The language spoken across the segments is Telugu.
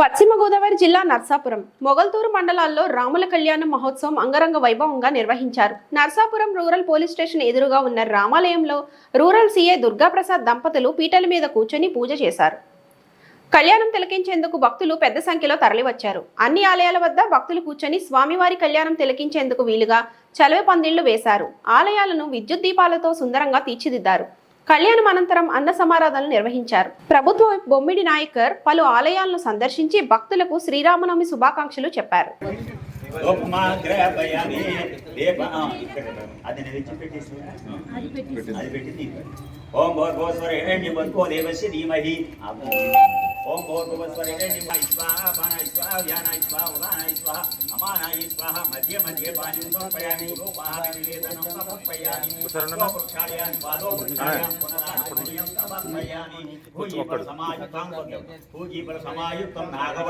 పశ్చిమ గోదావరి జిల్లా నర్సాపురం. మొగల్తూరు మండలాల్లో రాముల కళ్యాణ మహోత్సవం అంగరంగ వైభవంగా నిర్వహించారు. నర్సాపురం రూరల్ పోలీస్ స్టేషన్ ఎదురుగా ఉన్న రామాలయంలో రూరల్ సీఏ దుర్గాప్రసాద్ దంపతులు పీటల మీద కూర్చొని పూజ చేశారు. కళ్యాణం తిలకించేందుకు భక్తులు పెద్ద సంఖ్యలో తరలివచ్చారు. అన్ని ఆలయాల వద్ద భక్తులు కూర్చొని స్వామివారి కళ్యాణం తిలకించేందుకు వీలుగా చలవ పందిళ్ళు వేశారు. ఆలయాలను విద్యుత్ దీపాలతో సుందరంగా తీర్చిదిద్దారు. కళ్యాణం అనంతరం అన్న సమారాధనలు నిర్వహించారు. ప్రభుత్వ బొమ్మిడి నాయకర్ పలు ఆలయాలను సందర్శించి భక్తులకు శ్రీరామనవమి శుభాకాంక్షలు చెప్పారు. ఉపమాగ్రహపయామి దీప ఆ, ఇక్కడ అది నేను తెచ్చి పెట్టేసి అది పెట్టి తీయండి. ఓం భోర్భోస్వరేణ్య భర్గో దేవస్య ధీమహి ఓం భోర్భోస్వరేణ్య స్వాహ పాన స్వాహ వ్యాన స్వాహ ఉదాన స్వాహ అమాన స్వాహ మధ్య మధ్య పాని సమర్పయామి రూపాహ నివేదనం సమర్పయామి వృక్షాలయాన్ని పాదో వృక్షాలయాన్ని పునరాజయం సమర్పయామి భూజీపర సమాయుక్తం భూజీపర సమాయుక్తం నాగవ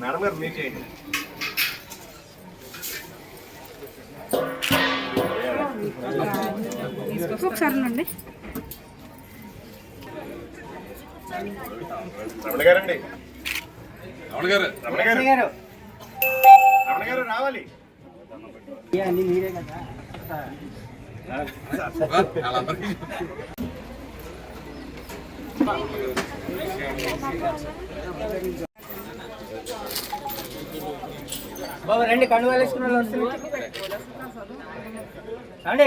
మేడం గారు మీరు చేయండి. ఒకసారి నుండి రమణ గారండి. రమణ గారు. రమణ గారు. రమణ గారు రావాలి. బాబు రండి కండు వేసుకున్న వాళ్ళు వస్తుంది రండి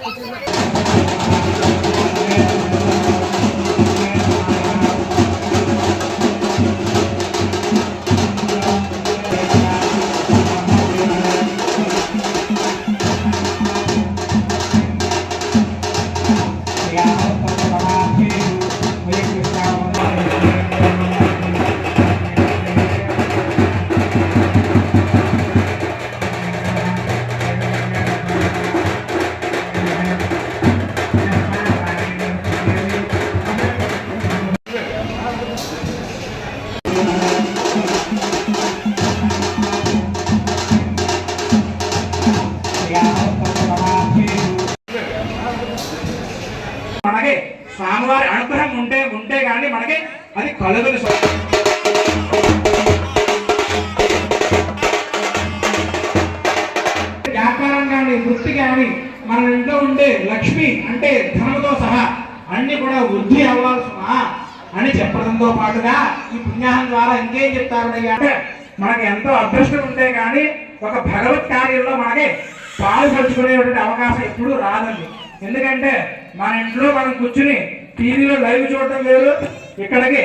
మనకి స్వామివారి అనుగ్రహం ఉంటే ఉంటే కానీ మనకి అది కలుగులు వ్యాపారం కానీ వృత్తి కానీ మన ఇంట్లో ఉండే లక్ష్మి అంటే ధనముతో సహా అన్ని కూడా వృద్ధి అవ్వాల్సిన అని చెప్పడంతో పాటుగా ఈ పుణ్యాహం ద్వారా ఇంకేం చెప్తారు అంటే మనకి ఎంతో అదృష్టం ఉంటే కానీ ఒక భగవత్ కార్యంలో మనకి పాలు పంచుకునేటువంటి అవకాశం ఎప్పుడూ రాదండి. ఎందుకంటే మన ఇంట్లో మనం కూర్చుని టీవీలో లైవ్ చూడటం లేదు ఇక్కడికి.